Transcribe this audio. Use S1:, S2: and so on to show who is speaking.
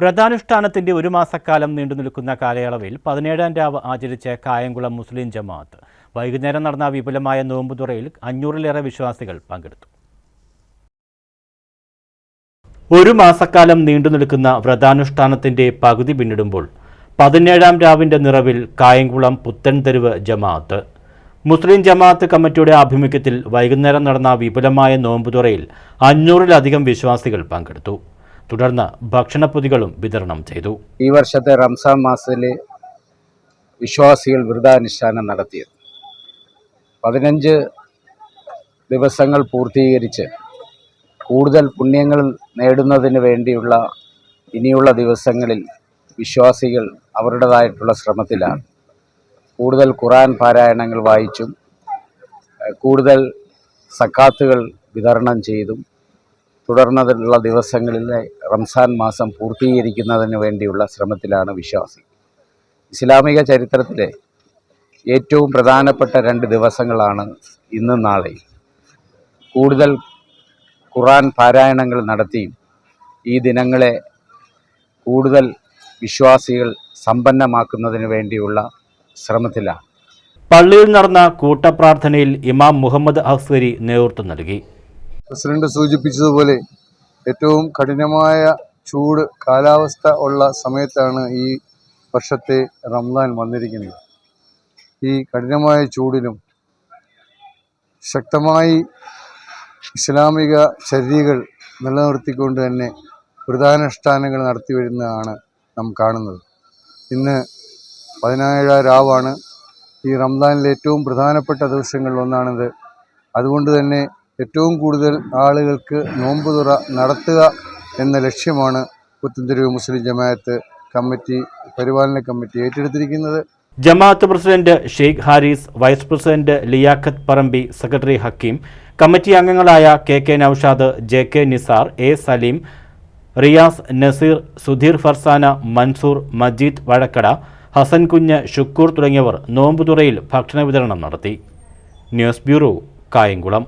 S1: വ്രതാനുഷ്ഠാനത്തിന്റെ ഒരു മാസക്കാലം നീണ്ടു നിൽക്കുന്ന കാലയളവിൽ പതിനേഴാം രാവ് ആചരിച്ച കായംകുളം മുസ്ലിം ജമാഅത്ത്. വൈകുന്നേരം നടന്ന വിപുലമായ നോമ്പുതുറയിൽ അഞ്ഞൂറിലേറെ വിശ്വാസികൾ പങ്കെടുത്തു. ഒരു മാസക്കാലം നീണ്ടു നിൽക്കുന്ന വ്രതാനുഷ്ഠാനത്തിന്റെ പകുതി പിന്നിടുമ്പോൾ പതിനേഴാം രാവിന്റെ നിറവിൽ കായംകുളം പുത്തൻതെരുവ് ജമാഅത്ത്. മുസ്ലിം ജമാഅത്ത് കമ്മിറ്റിയുടെ ആഭിമുഖ്യത്തിൽ വൈകുന്നേരം നടന്ന വിപുലമായ നോമ്പുതുറയിൽ അഞ്ഞൂറിലധികം വിശ്വാസികൾ പങ്കെടുത്തു. തുടർന്ന് ഭക്ഷണപ്പൊതികളും വിതരണം ചെയ്തു.
S2: ഈ വർഷത്തെ റംസാൻ മാസത്തിൽ വിശ്വാസികൾ വ്രതാനുഷ്ഠാനം നടത്തിയത്. പതിനഞ്ച് ദിവസങ്ങൾ പൂർത്തീകരിച്ച് കൂടുതൽ പുണ്യങ്ങൾ നേടുന്നതിന് വേണ്ടിയുള്ള ഇനിയുള്ള ദിവസങ്ങളിൽ വിശ്വാസികൾ അവരുടേതായിട്ടുള്ള ശ്രമത്തിലാണ്. കൂടുതൽ ഖുറാൻ പാരായണങ്ങൾ വായിച്ചും കൂടുതൽ സക്കാത്തുകൾ വിതരണം ചെയ്തും തുടർന്നുള്ള ദിവസങ്ങളിലെ റംസാൻ മാസം പൂർത്തീകരിക്കുന്നതിന് വേണ്ടിയുള്ള ശ്രമത്തിലാണ് വിശ്വാസി. ഇസ്ലാമിക ചരിത്രത്തിലെ ഏറ്റവും പ്രധാനപ്പെട്ട രണ്ട് ദിവസങ്ങളാണ് ഇന്നും നാളെയും. കൂടുതൽ ഖുറാൻ പാരായണങ്ങൾ നടത്തിയും ഈ ദിനങ്ങളെ കൂടുതൽ വിശ്വാസികൾ സമ്പന്നമാക്കുന്നതിന് വേണ്ടിയുള്ള ശ്രമത്തിലാണ്.
S1: പള്ളിയിൽ നടന്ന കൂട്ടപ്രാർത്ഥനയിൽ ഇമാം മുഹമ്മദ് അഹ്സരി നേതൃത്വം നൽകി.
S3: പ്രസിഡന്റ് സൂചിപ്പിച്ചതുപോലെ ഏറ്റവും കഠിനമായ ചൂട് കാലാവസ്ഥ ഉള്ള സമയത്താണ് ഈ വർഷത്തെ റംസാൻ വന്നിരിക്കുന്നത്. ഈ കഠിനമായ ചൂടിലും ശക്തമായി ഇസ്ലാമിക ചര്യകൾ നിലനിർത്തിക്കൊണ്ട് തന്നെ വ്രതാനുഷ്ഠാനങ്ങൾ നടത്തി വരുന്നതാണ് നാം കാണുന്നത്. ഇന്ന് പതിനേഴാം രാവാണ് ഈ റംസാനിലെ ഏറ്റവും പ്രധാനപ്പെട്ട ദിവസങ്ങളിൽ ഒന്നാണിത്. അതുകൊണ്ട് തന്നെ ഏറ്റവും കൂടുതൽ ആളുകൾക്ക് നോമ്പ് തുറ നടത്തുക എന്ന ലക്ഷ്യമാണ് പുത്തൻതെരുവ് മുസ്ലിം ജമാഅത്ത് കമ്മിറ്റി പരിപാലന കമ്മിറ്റി ഏറ്റെടുത്തിരിക്കുന്നത്.
S1: ജമാഅത്ത് president Sheikh Haris vice president Liaquat Parambi secretary Hakeem committee അംഗങ്ങളായ K K Noushad J K Nisar A Saleem Riyas Naseer Sudheer Farsana Mansoor Majeed Vazhakkada Hasan Kunju Shukkur തുടങ്ങിയവർ നോമ്പുതുറയിൽ ഭക്ഷണ വിതരണം നടത്തി. News bureau Kayamkulam.